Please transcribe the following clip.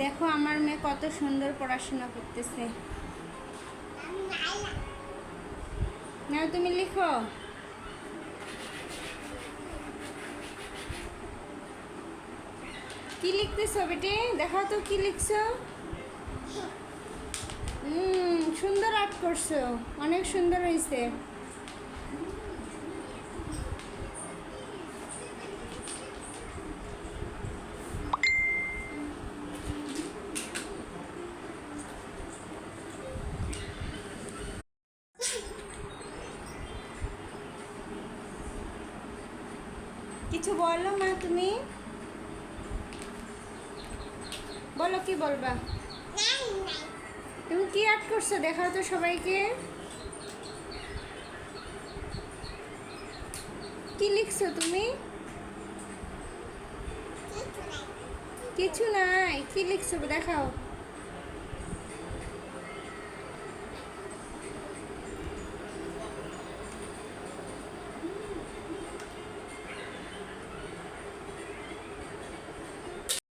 দেখো আমার মেয়ে কত সুন্দর পড়াশোনা করতেছে। না তুমি লিখো। কি লিখতেছো বেটে? দেখাও তো কি লিখছো। সুন্দর আর্ট করছ। অনেক সুন্দর হয়েছে কিছু বলো মা তুমি। বলো কি বলবা? তুমি কি আর্ট করছ? দেখাও তো সবাইকে। কি লিখছো তুমি? কিছু নাই। কি লিখছো? দেখাও।